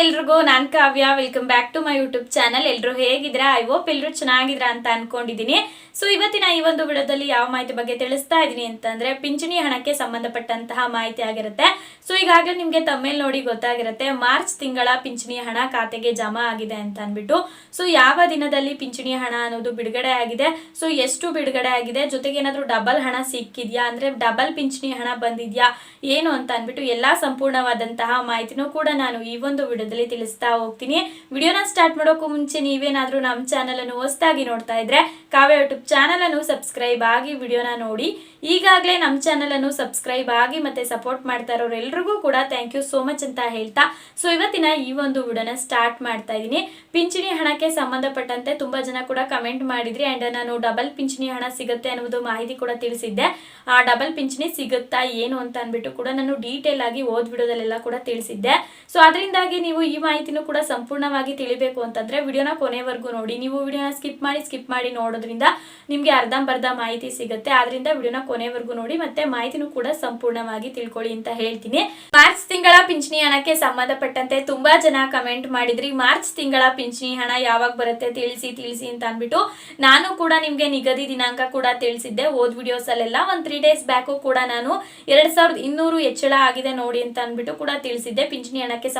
ಎಲ್ರಿಗೂ, ನಾನ್ Kavya welcome back to my YouTube channel ಎಲ್ರು ಹೇಗಿದ್ದೀರಾ? ಐ ಹೋಪ್ ಎಲ್ರು ಚೆನ್ನಾಗಿದ್ರ ಅಂತ ಅನ್ಕೊಂಡಿದೀನಿ ಸೊ ಇವತ್ತಿನ ಈ ಒಂದು ವಿಡಿಯೋದಲ್ಲಿ ಯಾವ ಮಾಹಿತಿ ಬಗ್ಗೆ ತಿಳಿಸ್ತಾ ಇದೀನಿ ಅಂತಂದ್ರೆ, ಪಿಂಚಣಿ ಹಣಕ್ಕೆ ಸಂಬಂಧಪಟ್ಟಂತಹ ಮಾಹಿತಿ ಆಗಿರುತ್ತೆ. ಸೊ ಈಗಾಗಲೇ ನಿಮ್ಗೆ ತಮ್ಮೇಲ್ ನೋಡಿ ಗೊತ್ತಾಗಿರುತ್ತೆ, ಮಾರ್ಚ್ ತಿಂಗಳ ಪಿಂಚಣಿ ಹಣ ಖಾತೆಗೆ ಜಮಾ ಆಗಿದೆ ಅಂತ ಅನ್ಬಿಟ್ಟು. ಸೊ ಯಾವ ದಿನದಲ್ಲಿ ಪಿಂಚಣಿ ಹಣ ಅನ್ನೋದು ಬಿಡುಗಡೆ ಆಗಿದೆ? ಸೊ ಎಷ್ಟು ಬಿಡುಗಡೆ ಆಗಿದೆ? ಜೊತೆಗೆ ಏನಾದರೂ ಡಬಲ್ ಹಣ ಸಿಕ್ಕಿದ್ಯಾ? ಅಂದ್ರೆ ಡಬಲ್ ಪಿಂಚಣಿ ಹಣ ಬಂದಿದ್ಯಾ? ಏನು ಅಂತ ಅನ್ಬಿಟ್ಟು ಎಲ್ಲಾ ಸಂಪೂರ್ಣವಾದಂತಹ ಮಾಹಿತಿನೂ ಕೂಡ ನಾನು ಈ ಒಂದು ವಿಡಿಯೋದಲ್ಲಿ ತಿಳಿಸ್ತಾ ಹೋಗ್ತೀನಿ. ವಿಡಿಯೋನ ಸ್ಟಾರ್ಟ್ ಮಾಡೋಕ್ಕೂ ಮುಂಚೆ ನೀವೇನಾದರೂ ನಮ್ಮ ಚಾನಲ್ ಅನ್ನು ಹೊಸದಾಗಿ ನೋಡ್ತಾ ಇದ್ರೆ ಕಾವ್ಯ ಯೂಟ್ಯೂಬ್ ಚಾನಲ್ ಅನ್ನು ಸಬ್ಸ್ಕ್ರೈಬ್ ಆಗಿ ವಿಡಿಯೋನ ನೋಡಿ. ಈಗಾಗಲೇ ನಮ್ಮ ಚಾನಲ್ ಅನ್ನು ಸಬ್ಸ್ಕ್ರೈಬ್ ಆಗಿ ಮತ್ತೆ ಸಪೋರ್ಟ್ ಮಾಡ್ತಾ ಇರೋರೆಲ್ರಿಗೂ ಕೂಡ ಥ್ಯಾಂಕ್ ಯು ಸೋ ಮಚ್ ಅಂತ ಹೇಳ್ತಾ. ಸೊ ಇವತ್ತಿನ ಈ ಒಂದು ವಿಡಿಯೋನ ಸ್ಟಾರ್ಟ್ ಮಾಡ್ತಾ ಇದ್ದೀನಿ. ಪಿಂಚಣಿ ಹಣಕ್ಕೆ ಸಂಬಂಧಪಟ್ಟಂತೆ ತುಂಬಾ ಜನ ಕೂಡ ಕಮೆಂಟ್ ಮಾಡಿದ್ರಿ ಅಂಡ್ ನಾನು ಡಬಲ್ ಪಿಂಚಣಿ ಹಣ ಸಿಗುತ್ತೆ ಅನ್ನೋದು ಮಾಹಿತಿ ಕೂಡ ತಿಳಿಸಿದ್ದೆ. ಆ ಡಬಲ್ ಪಿಂಚಣಿ ಸಿಗುತ್ತಾ ಏನು ಅಂತ ಅಂದ್ಬಿಟ್ಟು ಕೂಡ ನಾನು ಡೀಟೇಲ್ ಆಗಿ ಓದ್ ವಿಡಿಯೋದಲ್ಲೆಲ್ಲ ಕೂಡ ತಿಳಿಸಿದ್ದೆ. ಸೊ ಅದರಿಂದಾಗಿ ನೀವು ಈ ಮಾಹಿತಿನೂ ಕೂಡ ಸಂಪೂರ್ಣವಾಗಿ ತಿಳಿಬೇಕು ಅಂತಂದ್ರೆ ವಿಡಿಯೋನ ಕೊನೆವರೆಗೂ ನೋಡಿ. ನೀವು ವಿಡಿಯೋನ ಸ್ಕಿಪ್ ಮಾಡಿ ಸ್ಕಿಪ್ ಮಾಡಿ ನೋಡೋದ್ರಿಂದ ನಿಮಗೆ ಅರ್ಧಂಬರ್ಧ ಮಾಹಿತಿ ಸಿಗುತ್ತೆ. ಆದ್ರಿಂದ ವಿಡಿಯೋನ ಕೊನೆವರೆಗೂ ನೋಡಿ ಮತ್ತೆ ಮಾಹಿತಿನೂ ಕೂಡ ಸಂಪೂರ್ಣವಾಗಿ ತಿಳ್ಕೊಳ್ಳಿ ಅಂತ ಹೇಳ್ತೀನಿ. ಮಾರ್ಚ್ ತಿಂಗಳ ಪಿಂಚಣಿ ಹಣಕ್ಕೆ ಸಂಬಂಧಪಟ್ಟಂತೆ ತುಂಬಾ ಜನ ಕಮೆಂಟ್ ಮಾಡಿದ್ರಿ. ಮಾರ್ಚ್ ತಿಂಗಳ ಪಿಂಚಣಿ ಹಣ ಯಾವಾಗ ಬರುತ್ತೆ ತಿಳಿಸಿ ತಿಳಿಸಿ ಅಂತ ಅನ್ಬಿಟ್ಟು ನಾನು ಕೂಡ ನಿಮ್ಗೆ ನಿಗದಿ ದಿನಾಂಕ ಕೂಡ ತಿಳಿಸಿದ್ದೆ. ಓದ್ ವಿಡಿಯೋಸ್ ಅಲ್ಲೆಲ್ಲ ಒಂದ್ ತ್ರೀ ಡೇಸ್ ಬ್ಯಾಕು ಕೂಡ ನಾನು ಎರಡ್ ಸಾವಿರದ ಇನ್ನೂರು ಹೆಚ್ಚಳ ಆಗಿದೆ ನೋಡಿ ಅಂತ ಅನ್ಬಿಟ್ಟು ಕೂಡ ತಿಳಿಸಿದ್ದೆ. ಪಿಂಚಣಿ ಹಣಕ್ಕೆ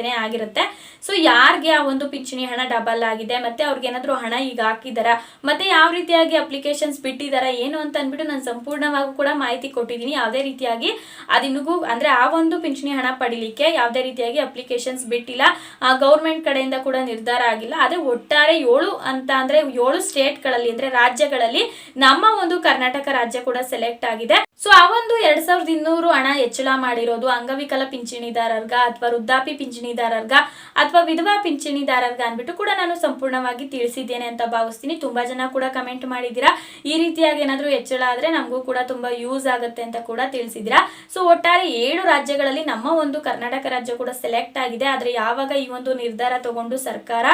ಸಂಬಂಧಪಟ್ಟಂತೆನೇ ಆಗಿರುತ್ತೆ. ಸೊ ಯಾರಿಗೆ ಆ ಒಂದು ಪಿಂಚಣಿ ಹಣ ಡಬಲ್ ಆಗಿದೆ, ಮತ್ತೆ ಅವ್ರಿಗೆ ಏನಾದ್ರು ಹಣ ಈಗ ಹಾಕಿದಾರ, ಮತ್ತೆ ಯಾವ ರೀತಿಯಾಗಿ ಅಪ್ಲಿಕೇಶನ್ಸ್ ಬಿಟ್ಟಿದಾರ, ಏನು ಅಂತ ಅಂದ್ಬಿಟ್ಟು ನಾನು ಸಂಪೂರ್ಣವಾಗಿ ಕೂಡ ಮಾಹಿತಿ ಕೊಟ್ಟಿದ್ದೀನಿ. ಯಾವುದೇ ರೀತಿಯಾಗಿ ಅದಿನ್ಗೂ ಅಂದ್ರೆ ಆ ಒಂದು ಪಿಂಚಣಿ ಹಣ ಪಡಿಲಿಕ್ಕೆ ಯಾವುದೇ ರೀತಿಯಾಗಿ ಅಪ್ಲಿಕೇಶನ್ಸ್ ಬಿಟ್ಟಿಲ್ಲ. ಗೌರ್ಮೆಂಟ್ ಕಡೆಯಿಂದ ಕೂಡ ನಿರ್ಧಾರ ಆಗಿಲ್ಲ. ಅದೇ ಒಟ್ಟಾರೆ ಏಳು ಅಂತ ಅಂದ್ರೆ ಏಳು ಸ್ಟೇಟ್ಗಳಲ್ಲಿ ಅಂದ್ರೆ ರಾಜ್ಯಗಳಲ್ಲಿ ನಮ್ಮ ಒಂದು ಕರ್ನಾಟಕ ರಾಜ್ಯ ಕೂಡ ಸೆಲೆಕ್ಟ್ ಆಗಿದೆ. ಸೊ ಆ ಒಂದು ಎರಡ್ ಸಾವಿರದ ಇನ್ನೂರು ಹಣ ಹೆಚ್ಚಳ ಮಾಡಿರೋದು ಅಂಗವಿಕಲ ಪಿಂಚಣಿದಾರರ್ಗ ಅಥವಾ ವೃದ್ಧಾಪಿ ಪಿಂಚಣಿದಾರರ್ಗ ಅಥವಾ ವಿಧವಾ ಪಿಂಚಣಿದಾರರ್ಗ ಅಂದ್ಬಿಟ್ಟು ಕೂಡ ನಾನು ಸಂಪೂರ್ಣವಾಗಿ ತಿಳಿಸಿದ್ದೇನೆ ಅಂತ ಭಾವಿಸ್ತೀನಿ. ತುಂಬಾ ಜನ ಕೂಡ ಕಮೆಂಟ್ ಮಾಡಿದ್ದೀರಾ. ಈ ರೀತಿಯಾಗಿ ಏನಾದರೂ ಹೆಚ್ಚಳ ಆದ್ರೆ ನಮಗೂ ಕೂಡ ತುಂಬಾ ಯೂಸ್ ಆಗುತ್ತೆ ಅಂತ ಕೂಡ ತಿಳಿಸಿದ್ದೀರಾ. ಸೊ ಒಟ್ಟಾರೆ ಏಳು ರಾಜ್ಯಗಳಲ್ಲಿ ನಮ್ಮ ಒಂದು ಕರ್ನಾಟಕ ರಾಜ್ಯ ಕೂಡ ಸೆಲೆಕ್ಟ್ ಆಗಿದೆ. ಆದ್ರೆ ಯಾವಾಗ ಈ ಒಂದು ನಿರ್ಧಾರ ತಗೊಂಡು ಸರ್ಕಾರ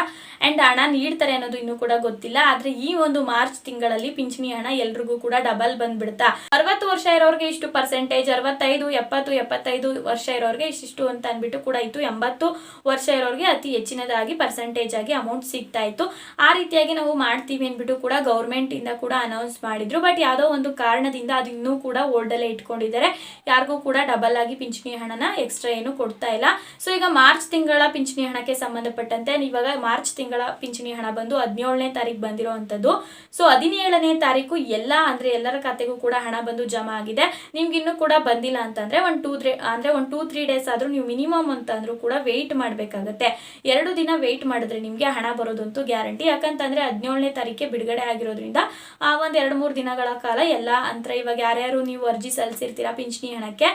ಅಂಡ್ ಹಣ ನೀಡ್ತಾರೆ ಅನ್ನೋದು ಇನ್ನೂ ಕೂಡ ಗೊತ್ತಿಲ್ಲ. ಆದ್ರೆ ಈ ಒಂದು ಮಾರ್ಚ್ ತಿಂಗಳಲ್ಲಿ ಪಿಂಚಣಿ ಹಣ ಎಲ್ರಿಗೂ ಕೂಡ ಡಬಲ್ ಬಂದ್ಬಿಡ್ತಾ. ಅರವತ್ತು ವರ್ಷ ಇರೋರಿಗೆ ಇಷ್ಟು ಪರ್ಸೆಂಟೇಜ್ ಅರವತ್ತೈದು, ಎಪ್ಪತ್ತು, ಎಪ್ಪತ್ತೈದು ವರ್ಷ ಇರೋರಿಗೆ ಇಷ್ಟಿಷ್ಟು ಅಂತ ಅನ್ಬಿಟ್ಟು ಕೂಡ ಇತ್ತು. ಎಂಬತ್ತು ವರ್ಷ ಇರೋರಿಗೆ ಅತಿ ಹೆಚ್ಚಿನದಾಗಿ ಪರ್ಸೆಂಟೇಜ್ ಆಗಿ ಅಮೌಂಟ್ ಸಿಗ್ತಾ ಇತ್ತು. ಆ ರೀತಿಯಾಗಿ ನಾವು ಮಾಡ್ತೀವಿ ಅಂದ್ಬಿಟ್ಟು ಕೂಡ ಗೌರ್ಮೆಂಟ್ ಇಂದ ಕೂಡ ಅನೌನ್ಸ್ ಮಾಡಿದ್ರು. ಬಟ್ ಯಾವುದೋ ಒಂದು ಕಾರಣದಿಂದ ಅದು ಇನ್ನೂ ಕೂಡ ಓಲ್ಡ್ ಅಲ್ಲೇ ಇಟ್ಕೊಂಡಿದ್ದಾರೆ. ಯಾರಿಗೂ ಕೂಡ ಡಬಲ್ ಆಗಿ ಪಿಂಚಣಿ ಹಣನ ಎಕ್ಸ್ಟ್ರಾ ಏನು ಕೊಡ್ತಾ ಇಲ್ಲ. ಸೊ ಈಗ ಮಾರ್ಚ್ ತಿಂಗಳ ಪಿಂಚಣಿ ಹಣಕ್ಕೆ ಸಂಬಂಧಪಟ್ಟಂತೆ ಇವಾಗ ಮಾರ್ಚ್ ತಿಂಗಳ ಪಿಂಚಣಿ ಹಣ ಬಂದು ಹದಿನೇಳನೇ ತಾರೀಕು ಬಂದಿರುವಂತದ್ದು ಸೊ ಹದಿನೇಳನೇ ತಾರೀಕು ಎಲ್ಲ, ಅಂದ್ರೆ ಎಲ್ಲರ ಖಾತೆಗೂ ಕೂಡ ಹಣ ಬಂದು ಜಮಾ ಆಗಿದೆ. ನಿಮ್ಗೆ ಇನ್ನೂ ಕೂಡ ಬಂದಿಲ್ಲ ಅಂತಂದ್ರೆ ಒಂದು ಟೂ ತ್ರೀ ಅಂದರೆ ಒಂದು ಟೂ ತ್ರೀ ಡೇಸ್ ಆದ್ರೂ ನೀವು ಮಿನಿಮಮ್ ಅಂತಂದ್ರೂ ಕೂಡ ವೆಯ್ಟ್ ಮಾಡಬೇಕಾಗತ್ತೆ. ಎರಡು ದಿನ ವೆಯ್ಟ್ ಮಾಡಿದ್ರೆ ನಿಮಗೆ ಹಣ ಬರೋದಂತೂ ಗ್ಯಾರಂಟಿ ಯಾಕಂತಂದರೆ ಹದಿನೇಳನೇ ತಾರೀಕೆ ಬಿಡುಗಡೆ ಆಗಿರೋದ್ರಿಂದ ಆ ಒಂದು ಎರಡು ಮೂರು ದಿನಗಳ ಕಾಲ ಎಲ್ಲ ಅಂತರ ಇವಾಗ ಯಾರ್ಯಾರು ನೀವು ಅರ್ಜಿ ಸಲ್ಲಿಸಿರ್ತೀರಾ ಪಿಂಚಣಿ ಹಣಕ್ಕೆ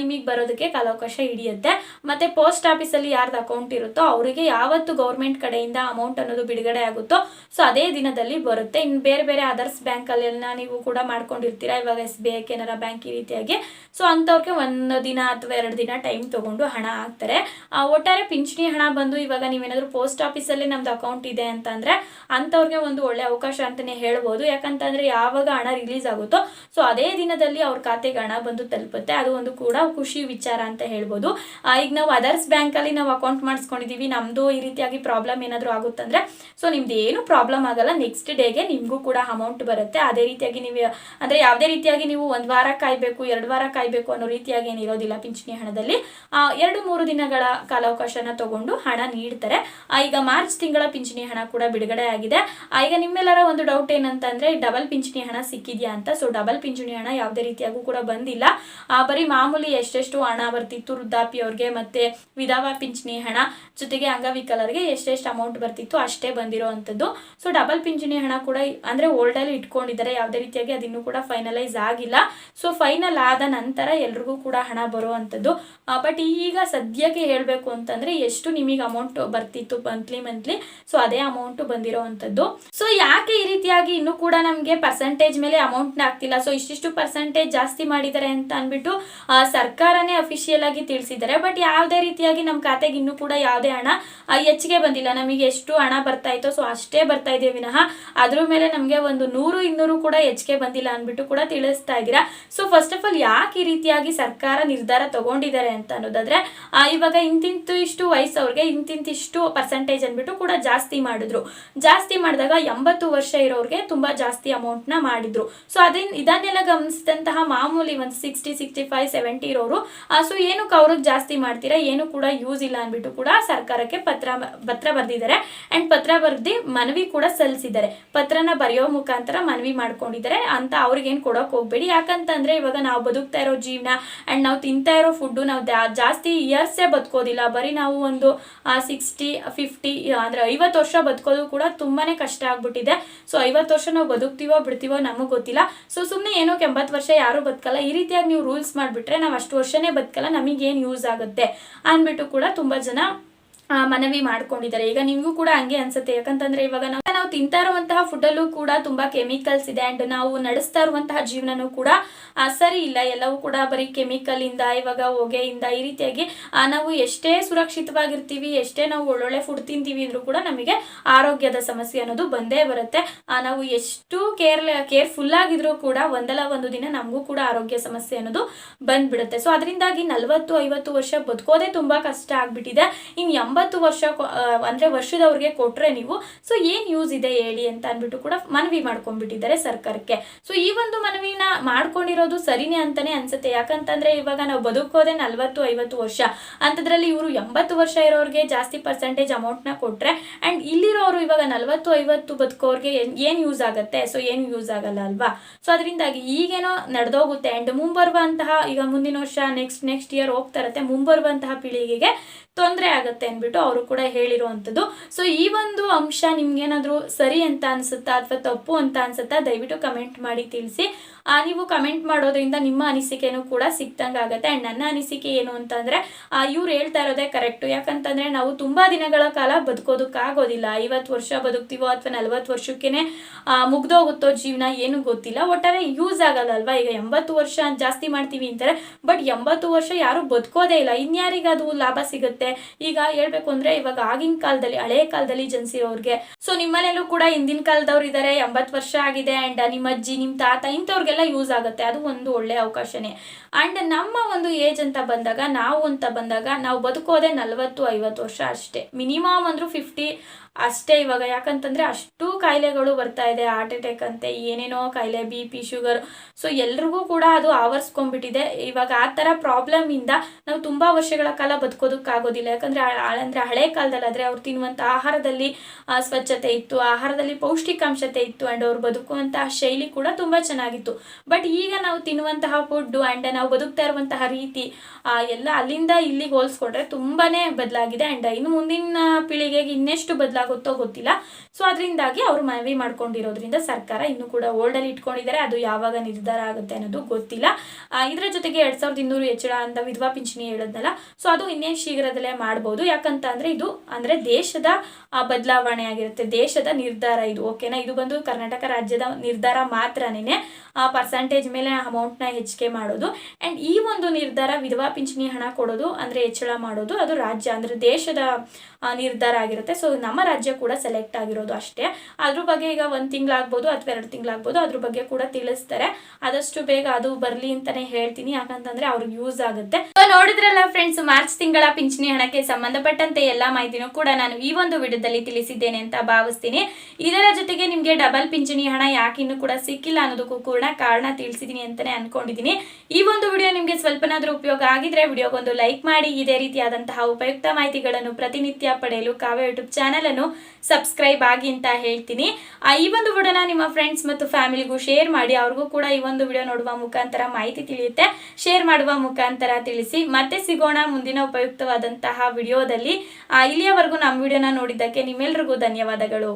ನಿಮಗೆ ಬರೋದಕ್ಕೆ ಕಾಲಾವಕಾಶ ಹಿಡಿಯುತ್ತೆ. ಮತ್ತೆ ಪೋಸ್ಟ್ ಆಫೀಸಲ್ಲಿ ಯಾರ್ದು ಅಕೌಂಟ್ ಇರುತ್ತೋ ಅವರಿಗೆ ಯಾವತ್ತು ಗೌರ್ಮೆಂಟ್ ಕಡೆಯಿಂದ ಅಮೌಂಟ್ ಅನ್ನೋದು ಬಿಡುಗಡೆ ಆಗುತ್ತೋ, ಸೊ ಅದೇ ದಿನದಲ್ಲಿ ಬರುತ್ತೆ. ಇನ್ನು ಬೇರೆ ಬೇರೆ ಅದರ್ಸ್ ಬ್ಯಾಂಕಲ್ಲೆಲ್ಲ ನೀವು ಕೂಡ ಮಾಡ್ಕೊಂಡಿರ್ತೀರಾ? ಇವಾಗ S B I Canara bank ಈ ರೀತಿಯಾಗಿ. ಸೊ ಅಂಥವ್ರಿಗೆ ಒಂದು ದಿನ ಅಥವಾ ಎರಡು ದಿನ ಟೈಮ್ ತಗೊಂಡು ಹಣ ಹಾಕ್ತಾರೆ. ಒಟ್ಟಾರೆ ಪಿಂಚಣಿ ಹಣ ಬಂದು ಇವಾಗ ನೀವೇನಾದರೂ ಪೋಸ್ಟ್ ಆಫೀಸಲ್ಲೇ ನಮ್ದು ಅಕೌಂಟ್ ಇದೆ ಅಂತಂದ್ರೆ ಅಂಥವ್ರಿಗೆ ಒಂದು ಒಳ್ಳೆ ಅವಕಾಶ ಅಂತಾನೆ ಹೇಳ್ಬೋದು. ಯಾಕಂತಂದ್ರೆ ಯಾವಾಗ ಹಣ ರಿಲೀಸ್ ಆಗುತ್ತೋ ಸೊ ಅದೇ ದಿನದಲ್ಲಿ ಅವ್ರ ಖಾತೆಗೆ ಹಣ ಬಂದು ತಲುಪುತ್ತೆ. ಅದು ಒಂದು ಕೂಡ ಖುಷಿ ವಿಚಾರ ಅಂತ ಹೇಳ್ಬೋದು. ಈಗ ನಾವು ಅದರ್ಸ್ ಬ್ಯಾಂಕಲ್ಲಿ ನಾವು ಅಕೌಂಟ್ ಮಾಡಿಸ್ಕೊಂಡಿದೀವಿ. ನಮ್ದು ಈ ರೀತಿಯಾಗಿ ಪ್ರಾಬ್ಲಮ್ ಏನಾದರೂ ಆಗುತ್ತಂದ್ರೆ ಸೊ ನಿಮ್ದು ಏನು ಪ್ರಾಬ್ಲಮ್ ಆಗಲ್ಲ. ನೆಕ್ಸ್ಟ್ ಡೇಗೆ ನಿಮಗೂ ಕೂಡ ಅಮೌಂಟ್ ಬರುತ್ತೆ. ಅದೇ ರೀತಿಯಾಗಿ ನೀವು, ಅಂದ್ರೆ ಯಾವುದೇ ರೀತಿಯಾಗಿ ನೀವು ಒಂದು ವಾರ ಕಾಯಬೇಕು, ಎರಡು ವಾರ ಕಾಯಬೇಕು ಅನ್ನೋ ರೀತಿಯಾಗಿ ಏನಿರೋದಿಲ್ಲ ಪಿಂಚಣಿ ಹಣದಲ್ಲಿ. ಎರಡು ಮೂರು ದಿನಗಳ ಕಾಲಾವಕಾಶನ ತಗೊಂಡು ಹಣ ನೀಡ್ತಾರೆ. ಈಗ ಮಾರ್ಚ್ ತಿಂಗಳ ಪಿಂಚಣಿ ಹಣ ಕೂಡ ಬಿಡುಗಡೆ ಆಗಿದೆ. ಈಗ ನಿಮ್ಮೆಲ್ಲರ ಒಂದು ಡೌಟ್ ಏನಂತಂದ್ರೆ ಡಬಲ್ ಪಿಂಚಣಿ ಹಣ ಸಿಕ್ಕಿದ್ಯಾ ಅಂತ. ಸೊ ಡಬಲ್ ಪಿಂಚಣಿ ಹಣ ಯಾವುದೇ ರೀತಿಯಾಗೂ ಕೂಡ ಬಂದಿಲ್ಲ. ಬರೀ ಮಾಮೂಲಿ ಎಷ್ಟೆಷ್ಟು ಹಣ ಬರ್ತಿತ್ತು ವೃದ್ಧಾಪಿಯವ್ರಿಗೆ ಮತ್ತೆ ವಿಧವಾ ಪಿಂಚಣಿ ಹಣ, ಜೊತೆಗೆ ಅಂಗವಿಕಲರಿಗೆ ಎಷ್ಟೆಷ್ಟು ಅಮೌಂಟ್ ಬರ್ತಿತ್ತು ಅಷ್ಟೇ ಬಂದಿರೋಂಥದ್ದು ಸೊ ಡಬಲ್ ಪಿಂಚಣಿ ಹಣ ಕೂಡ, ಅಂದ್ರೆ ಓಲ್ಡಲ್ಲಿ ಇಟ್ಕೊಂಡಿದ್ದಾರೆ. ಯಾವುದೇ ರೀತಿಯಾಗಿ ಅದಿನ್ನೂ ಕೂಡ ಫೈನಲೈಸ್ ಆಗಿಲ್ಲ. ಸೊ ಫೈನಲ್ ಆದ ನಂತರ ಎಲ್ರಿಗೂ ಕೂಡ ಹಣ ಬರುವಂಥದ್ದು. ಬಟ್ ಈಗ ಸದ್ಯಕ್ಕೆ ಹೇಳಬೇಕು ಅಂತಂದ್ರೆ ಎಷ್ಟು ನಿಮಗೆ ಅಮೌಂಟ್ ಬರ್ತಿತ್ತು ಮಂತ್ಲಿ ಮಂತ್ಲಿ ಸೊ ಅದೇ ಅಮೌಂಟ್ ಬಂದಿರೋವಂಥದ್ದು. ಸೊ ಯಾಕೆ ಈ ರೀತಿಯಾಗಿ ಇನ್ನೂ ಕೂಡ ನಮಗೆ ಪರ್ಸೆಂಟೇಜ್ ಮೇಲೆ ಅಮೌಂಟ್ ಆಗ್ತಿಲ್ಲ ಸೊ ಇಷ್ಟಿಷ್ಟು ಪರ್ಸೆಂಟೇಜ್ ಜಾಸ್ತಿ ಮಾಡಿದ್ದಾರೆ ಅಂತ ಅಂದ್ಬಿಟ್ಟು ಸರ್ಕಾರನೇ ಅಫಿಷಿಯಲ್ ಆಗಿ ತಿಳಿಸಿದ್ದಾರೆ. ಬಟ್ ಯಾವುದೇ ರೀತಿಯಾಗಿ ನಮ್ಮ ಖಾತೆಗೆ ಇನ್ನೂ ಕೂಡ ಯಾವುದೇ ಹಣ ಹೆಚ್ಚಿಗೆ ಬಂದಿಲ್ಲ. ನಮಗೆ ಎಷ್ಟು ಹಣ ಬರ್ತಾ ಇತ್ತೋ ಸೊ ಅಷ್ಟೇ ಬರ್ತಾ ಇದೆ ವಿನಃ. ಅದ್ರ ಮೇಲೆ ನಮಗೆ ಒಂದು ನೂರು, ಇನ್ನೂರು ಕೂಡ ಹೆಚ್ಚಿಗೆ ಬಂದಿಲ್ಲ ಅಂದ್ಬಿಟ್ಟು ಕೂಡ ತಿಳಿಸ್ತಾ ಇದ್ದೀರಾ? ಸೊ ಫಸ್ಟ್ ಆಫ್ ಆಲ್ ಯಾಕೆ ಈ ರೀತಿಯಾಗಿ ಸರ್ಕಾರ ನಿರ್ಧಾರ ತಗೊಂಡಿದ್ದಾರೆ ಅಂತ ಅನ್ನೋದಾದ್ರೆ ಇವಾಗ ಇಂತಿಂತು ಇಷ್ಟು ವಯಸ್ಸವ್ರಿಗೆ ಇಂತಿಂತಿಷ್ಟು ಪರ್ಸೆಂಟೇಜ್ ಅಂದ್ಬಿಟ್ಟು ಕೂಡ ಜಾಸ್ತಿ ಮಾಡಿದ್ರು. ಜಾಸ್ತಿ ಮಾಡಿದಾಗ ಎಂಬತ್ತು ವರ್ಷ ಇರೋರಿಗೆ ತುಂಬಾ ಜಾಸ್ತಿ ಅಮೌಂಟ್ನ ಮಾಡಿದ್ರು. ಸೊ ಅದನ್ನ ಇದನ್ನೆಲ್ಲ ಗಮನಿಸಿದಂತಹ ಮಾಮೂಲಿ ಒಂದು ಸಿಕ್ಸ್ಟಿ ಸಿಕ್ಸ್ಟಿ ಫೈವ್ ಸೆವೆಂಟಿ ಇರೋರು ಸೊ ಏನಕ್ಕೆ ಅವ್ರಿಗೆ ಜಾಸ್ತಿ ಮಾಡ್ತೀರಾ, ಏನು ಕೂಡ ಯೂಸ್ ಇಲ್ಲ ಅಂದ್ಬಿಟ್ಟು ಕೂಡ ಸರ್ಕಾರಕ್ಕೆ ಪತ್ರ ಪತ್ರ ಬರೆದಿದ್ದಾರೆ. ಅಂಡ್ ಪತ್ರ ಬರೆದಿ ಮನವಿ ಕೂಡ ಸಲ್ಲಿಸಿದ್ದಾರೆ. ಪತ್ರನ ಬರೆಯೋ ಮುಖಾಂತರ ಮನವಿ ಮಾಡ್ಕೊಂಡಿದ್ದಾರೆ. ಅಂತ ಅವ್ರಿಗೇನು ಕೊಡೋಕೆ ಹೋಗ್ಬೇಡಿ. ಯಾಕಂತಂದ್ರೆ ಇವಾಗ ನಾವು ಬದುಕ್ತಾ ಇರೋ ಜೀವನ ಅಂಡ್ ನಾವು ತಿಂತಾ ಇರೋ ಫುಡ್ಡು ನಾವು ಜಾಸ್ತಿ ಇಯರ್ಸೇ ಬದುಕೋದಿಲ್ಲ. ಬರೀ ನಾವು ಒಂದು ಸಿಕ್ಸ್ಟಿ ಫಿಫ್ಟಿ ಅಂದ್ರೆ ಐವತ್ತು ವರ್ಷ ಬದುಕೋದು ಕೂಡ ತುಂಬಾನೇ ಕಷ್ಟ ಆಗ್ಬಿಟ್ಟಿದೆ. ಸೊ ಐವತ್ತು ವರ್ಷ ನಾವು ಬದುಕ್ತೀವೋ ಬಿಡ್ತೀವೋ ನಮಗೆ ಗೊತ್ತಿಲ್ಲ. ಸೊ ಸುಮ್ಮನೆ ಏನೋ ಎಂಬತ್ತು ವರ್ಷ ಯಾರು ಬದುಕಲ್ಲ. ಈ ರೀತಿಯಾಗಿ ನೀವು ರೂಲ್ಸ್ ಮಾಡಿಬಿಟ್ರೆ ನಾವು ಅಷ್ಟು ವರ್ಷನೇ ಬದುಕಲ್ಲ ನಮಗೇನು ಯೂಸ್ ಆಗುತ್ತೆ? ಅಂದ್ಬಿಟ್ಟು ಕೂಡ ತುಂಬ ಜನ ಮನವಿ ಮಾಡ್ಕೊಂಡಿದ್ದಾರೆ. ಈಗ ನಿಮಗೂ ಕೂಡ ಹಂಗೆ ಅನ್ಸುತ್ತೆ. ಯಾಕಂತಂದ್ರೆ ಇವಾಗ ನಾವು ನಾವು ತಿಂತಾ ಇರುವಂತಹ ಫುಡ್ಡಲ್ಲೂ ಕೂಡ ತುಂಬಾ ಕೆಮಿಕಲ್ಸ್ ಇದೆ ಅಂಡ್ ನಾವು ನಡೆಸ್ತಾ ಇರುವಂತಹ ಜೀವನನೂ ಕೂಡ ಸರಿ ಇಲ್ಲ. ಎಲ್ಲವೂ ಕೂಡ ಬರೀ ಕೆಮಿಕಲ್ ಇಂದ, ಇವಾಗ ಹೊಗೆಯಿಂದ ಈ ರೀತಿಯಾಗಿ ನಾವು ಎಷ್ಟೇ ಸುರಕ್ಷಿತವಾಗಿರ್ತೀವಿ, ಎಷ್ಟೇ ನಾವು ಒಳ್ಳೊಳ್ಳೆ ಫುಡ್ ತಿಂತೀವಿ ಅಂದ್ರೂ ಕೂಡ ನಮಗೆ ಆರೋಗ್ಯದ ಸಮಸ್ಯೆ ಅನ್ನೋದು ಬಂದೇ ಬರುತ್ತೆ. ನಾವು ಎಷ್ಟು ಕೇರ್ ಕೇರ್ಫುಲ್ ಆಗಿದ್ರೂ ಕೂಡ ಒಂದಲ್ಲ ಒಂದು ದಿನ ನಮಗೂ ಕೂಡ ಆರೋಗ್ಯ ಸಮಸ್ಯೆ ಅನ್ನೋದು ಬಂದ್ಬಿಡುತ್ತೆ. ಸೊ ಅದರಿಂದಾಗಿ ನಲವತ್ತು ಐವತ್ತು ವರ್ಷ ಬದುಕೋದೇ ತುಂಬಾ ಕಷ್ಟ ಆಗ್ಬಿಟ್ಟಿದೆ. ಇನ್ನು ಎಂಬತ್ತು ವರ್ಷ ಅಂದರೆ ವರ್ಷದವ್ರಿಗೆ ಕೊಟ್ಟರೆ ನೀವು ಸೊ ಏನು ಯೂಸ್ ಇದೆ ಹೇಳಿ ಅಂತ ಅಂದ್ಬಿಟ್ಟು ಕೂಡ ಮನವಿ ಮಾಡ್ಕೊಂಡ್ಬಿಟ್ಟಿದ್ದಾರೆ ಸರ್ಕಾರಕ್ಕೆ. ಸೊ ಈ ಒಂದು ಮನವಿನ ಮಾಡ್ಕೊಂಡಿರೋದು ಸರಿನೇ ಅಂತಾನೆ ಅನ್ಸುತ್ತೆ. ಯಾಕಂತಂದ್ರೆ ಇವಾಗ ನಾವು ಬದುಕೋದೆ ನಲ್ವತ್ತು, ಐವತ್ತು ವರ್ಷ. ಅಂತದ್ರಲ್ಲಿ ಇವರು ಎಂಬತ್ತು ವರ್ಷ ಇರೋರಿಗೆ ಜಾಸ್ತಿ ಪರ್ಸೆಂಟೇಜ್ ಅಮೌಂಟ್ನ ಕೊಟ್ಟರೆ ಅಂಡ್ ಇಲ್ಲಿರೋರು ಇವಾಗ ನಲ್ವತ್ತು, ಐವತ್ತು ಬದುಕೋರಿಗೆ ಏನು ಯೂಸ್ ಆಗುತ್ತೆ? ಸೊ ಏನು ಯೂಸ್ ಆಗಲ್ಲ ಅಲ್ವಾ? ಸೊ ಅದರಿಂದಾಗಿ ಈಗೇನೋ ನಡೆದೋಗುತ್ತೆ. ಅಂಡ್ ಮುಂಬರುವಂತಹ, ಈಗ ಮುಂದಿನ ವರ್ಷ ನೆಕ್ಸ್ಟ್ ನೆಕ್ಸ್ಟ್ ಇಯರ್ ಹೋಗ್ತಾ ಇರತ್ತೆ. ಮುಂಬರುವಂತಹ ಪೀಳಿಗೆಗೆ ತೊಂದರೆ ಆಗುತ್ತೆ ಅಂದ್ಬಿಟ್ಟು ಅವರು ಕೂಡ ಹೇಳಿರುವಂಥದ್ದು. ಸೊ ಈ ಒಂದು ಅಂಶ ನಿಮ್ಗೇನಾದರೂ ಸರಿ ಅಂತ ಅನ್ಸುತ್ತಾ ಅಥವಾ ತಪ್ಪು ಅಂತ ಅನ್ಸುತ್ತಾ ದಯವಿಟ್ಟು ಕಮೆಂಟ್ ಮಾಡಿ ತಿಳಿಸಿ. ನೀವು ಕಮೆಂಟ್ ಮಾಡೋದ್ರಿಂದ ನಿಮ್ಮ ಅನಿಸಿಕೆನೂ ಕೂಡ ಸಿಕ್ತಂಗೆ ಆಗುತ್ತೆ ಆ್ಯಂಡ್ ನನ್ನ ಅನಿಸಿಕೆ ಏನು ಅಂತಂದರೆ ಇವ್ರು ಹೇಳ್ತಾ ಇರೋದೇ ಕರೆಕ್ಟು ಯಾಕಂತಂದರೆ ನಾವು ತುಂಬ ದಿನಗಳ ಕಾಲ ಬದುಕೋದಕ್ಕಾಗೋದಿಲ್ಲ. ಐವತ್ತು ವರ್ಷ ಬದುಕ್ತೀವೋ ಅಥವಾ ನಲ್ವತ್ತು ವರ್ಷಕ್ಕೇ ಮುಗ್ದೋಗುತ್ತೋ ಜೀವನ ಏನು ಗೊತ್ತಿಲ್ಲ. ಒಟ್ಟಾರೆ ಯೂಸ್ ಆಗಲ್ಲ ಅಲ್ವಾ ಈಗ ಎಂಬತ್ತು ವರ್ಷ ಜಾಸ್ತಿ ಮಾಡ್ತೀವಿ ಅಂತಾರೆ ಬಟ್ ಎಂಬತ್ತು ವರ್ಷ ಯಾರು ಬದುಕೋದೇ ಇಲ್ಲ. ಇನ್ಯಾರಿಗೆ ಅದು ಲಾಭ ಸಿಗುತ್ತೆ? ಈಗ ಹೇಳ್ಬೇಕು ಅಂದ್ರೆ ಇವಾಗ ಆಗಿನ ಕಾಲದಲ್ಲಿ, ಹಳೆ ಕಾಲದಲ್ಲಿ ಜನಿಸಿರೋರ್ಗೆ ಸೊ ನಿಮ್ಮನೇಲೂ ಕೂಡ ಹಿಂದಿನ ಕಾಲದವ್ರು ಇದ್ದಾರೆ. ಎಂಬತ್ತು ವರ್ಷ ಆಗಿದೆ. ಅಂಡ್ ನಿಮ್ಮ ಅಜ್ಜಿ, ನಿಮ್ಮ ತಾತ ಇಂಥವ್ರಿಗೆಲ್ಲ ಯೂಸ್ ಆಗುತ್ತೆ. ಅದು ಒಂದು ಒಳ್ಳೆ ಅವಕಾಶನೇ. ಅಂಡ್ ನಮ್ಮ ಒಂದು ಏಜ್ ಅಂತ ಬಂದಾಗ, ನಾವು ಅಂತ ಬಂದಾಗ, ನಾವು ಬದುಕೋದೆ ನಲವತ್ತು ಐವತ್ತು ವರ್ಷ ಅಷ್ಟೇ. ಮಿನಿಮಮ್ ಅಂದ್ರೂ ಫಿಫ್ಟಿ ಅಷ್ಟೇ ಇವಾಗ. ಯಾಕಂತಂದ್ರೆ ಅಷ್ಟು ಕಾಯಿಲೆಗಳು ಬರ್ತಾ ಇದೆ. ಹಾರ್ಟ್ ಅಟ್ಯಾಕ್ ಅಂತೆ, ಏನೇನೋ ಕಾಯಿಲೆ ಬಿ ಪಿ ಶುಗರ್ ಸೊ ಎಲ್ರಿಗೂ ಕೂಡ ಅದು ಆವರಿಸ್ಕೊಂಡ್ಬಿಟ್ಟಿದೆ. ಇವಾಗ ಆ ಥರ ಪ್ರಾಬ್ಲಮ್ ಇಂದ ನಾವು ತುಂಬಾ ವರ್ಷಗಳ ಕಾಲ ಬದುಕೋದಕ್ಕಾಗೋದಿಲ್ಲ. ಯಾಕಂದ್ರೆ ಅಂದರೆ ಹಳೆ ಕಾಲದಲ್ಲಾದ್ರೆ ಅವ್ರು ತಿನ್ನುವಂಥ ಆಹಾರದಲ್ಲಿ ಸ್ವಚ್ಛತೆ ಇತ್ತು, ಆಹಾರದಲ್ಲಿ ಪೌಷ್ಟಿಕಾಂಶತೆ ಇತ್ತು ಅಂಡ್ ಅವ್ರು ಬದುಕುವಂತಹ ಶೈಲಿ ಕೂಡ ತುಂಬಾ ಚೆನ್ನಾಗಿತ್ತು. ಬಟ್ ಈಗ ನಾವು ತಿನ್ನುವಂತಹ ಫುಡ್ ಅಂಡ್ ನಾವು ಬದುಕ್ತಾ ಇರುವಂತಹ ರೀತಿ ಎಲ್ಲ ಅಲ್ಲಿಂದ ಇಲ್ಲಿಗೆ ಹೋಲಿಸ್ಕೊಂಡ್ರೆ ತುಂಬಾನೇ ಬದಲಾಗಿದೆ. ಅಂಡ್ ಇನ್ನು ಮುಂದಿನ ಪೀಳಿಗೆಗೆ ಇನ್ನೆಷ್ಟು ಬದಲಾಗುತ್ತೋ ಗೊತ್ತಿಲ್ಲ. ಸೊ ಅದರಿಂದಾಗಿ ಅವರು ಮನವಿ ಮಾಡ್ಕೊಂಡಿರೋದ್ರಿಂದ ಸರ್ಕಾರ ಇನ್ನು ಕೂಡ ಓಲ್ಡಲ್ಲಿ ಇಟ್ಕೊಂಡಿದ್ದಾರೆ. ಅದು ಯಾವಾಗ ನಿರ್ಧಾರ ಆಗುತ್ತೆ ಅನ್ನೋದು ಗೊತ್ತಿಲ್ಲ. ಇದರ ಜೊತೆಗೆ ಎರಡ್ ಸಾವಿರದ ಇನ್ನೂರು ಹೆಚ್ಚಳ ಅಂತ ವಿಧವಾ ಪಿಂಚಣಿ ಹೇಳದ್ನಲ್ಲ ಸೊ ಅದು ಇನ್ನೇನು ಶೀಘ್ರದಲ್ಲೇ ಮಾಡ್ಬೋದು. ಯಾಕಂತ ಅಂದ್ರೆ ಇದು ಅಂದ್ರೆ ದೇಶದ ಬದಲಾವಣೆ ಆಗಿರುತ್ತೆ. ದೇಶದ ನಿರ್ಧಾರ ಇದು ಓಕೆನಾ ಇದು ಬಂದು ಕರ್ನಾಟಕ ರಾಜ್ಯದ ನಿರ್ಧಾರ ಮಾತ್ರನೇ ಪರ್ಸೆಂಟೇಜ್ ಮೇಲೆ ಅಮೌಂಟ್ನ ಹೆಚ್ಚಿಗೆ ಮಾಡೋದು. ಅಂಡ್ ಈ ಒಂದು ನಿರ್ಧಾರ ವಿಧವಾ ಪಿಂಚಣಿ ಹಣ ಕೊಡೋದು ಅಂದ್ರೆ ಹೆಚ್ಚಳ ಮಾಡೋದು, ಅದು ರಾಜ್ಯ ಅಂದ್ರೆ ದೇಶದ ನಿರ್ಧಾರ ಆಗಿರುತ್ತೆ. ಸೊ ನಮ್ಮ ರಾಜ್ಯ ಕೂಡ ಸೆಲೆಕ್ಟ್ ಆಗಿರೋದು ಅಷ್ಟೇ. ಅದ್ರ ಬಗ್ಗೆ ಈಗ ಒಂದ್ ತಿಂಗಳಾಗ್ಬೋದು ಅಥವಾ ಎರಡು ತಿಂಗಳಾಗ್ಬೋದು ಅದ್ರ ಬಗ್ಗೆ ಕೂಡ ತಿಳಿಸ್ತಾರೆ. ಆದಷ್ಟು ಬೇಗ ಅದು ಬರಲಿ ಅಂತಾನೆ ಹೇಳ್ತೀನಿ. ಯಾಕಂತಂದ್ರೆ ಅವ್ರಿಗೆ ಯೂಸ್ ಆಗುತ್ತೆ. ನೋಡಿದ್ರಲ್ಲ ಫ್ರೆಂಡ್ಸ್ ಮಾರ್ಚ್ ತಿಂಗಳ ಪಿಂಚಣಿ ಹಣಕ್ಕೆ ಸಂಬಂಧಪಟ್ಟಂತೆ ಎಲ್ಲಾ ಮಾಹಿತಿನೂ ಕೂಡ ನಾನು ಈ ಒಂದು ವಿಡಿಯೋದಲ್ಲಿ ತಿಳಿಸಿದ್ದೇನೆ ಅಂತ ಭಾವಿಸ್ತೀನಿ. ಇದರ ಜೊತೆಗೆ ನಿಮಗೆ ಡಬಲ್ ಪಿಂಚಣಿ ಹಣ ಯಾಕೆ ಇನ್ನೂ ಕೂಡ ಸಿಕ್ಕಿಲ್ಲ ಅನ್ನೋದಕ್ಕೂ ಕೂಡ ಕಾರಣ ತಿಳಿಸಿದೀನಿ ಅಂತಾನೆ ಅನ್ಕೊಂಡಿದ್ದೀನಿ ಈ ಒಂದು ವಿಡಿಯೋ ನಿಮಗೆ ಸ್ವಲ್ಪನಾದ್ರೂ ಉಪಯೋಗ ಆಗಿದ್ರೆ ವಿಡಿಯೋಗೊಂದು ಲೈಕ್ ಮಾಡಿ. ಇದೇ ರೀತಿಯಾದಂತಹ ಉಪಯುಕ್ತ ಮಾಹಿತಿಗಳನ್ನು ಪ್ರತಿನಿತ್ಯ ಪಡೆಯಲು ಕಾವ್ಯ ಯೂಟ್ಯೂಬ್ ಚಾನಲ್ ಅನ್ನು ಸಬ್ಸ್ಕ್ರೈಬ್ ಆಗಿ ಅಂತ ಹೇಳ್ತೀನಿ. ಈ ಒಂದು ವಿಡಿಯೋನ ನಿಮ್ಮ ಫ್ರೆಂಡ್ಸ್ ಮತ್ತು ಫ್ಯಾಮಿಲಿಗೂ ಶೇರ್ ಮಾಡಿ, ಅವ್ರಿಗೂ ಕೂಡ ಈ ಒಂದು ವಿಡಿಯೋ ನೋಡುವ ಮುಖಾಂತರ ಮಾಹಿತಿ ತಿಳಿಯುತ್ತೆ. ಶೇರ್ ಮಾಡುವ ಮುಖಾಂತರ ತಿಳಿಸಿ. ಮತ್ತೆ ಸಿಗೋಣ ಮುಂದಿನ ಉಪಯುಕ್ತವಾದಂತಹ ವಿಡಿಯೋದಲ್ಲಿ. ಇಲ್ಲಿಯವರೆಗೂ ನಮ್ಮ ವಿಡಿಯೋನ ನೋಡಿದ್ದಕ್ಕೆ ನಿಮ್ಮೆಲ್ರಿಗೂ ಧನ್ಯವಾದಗಳು.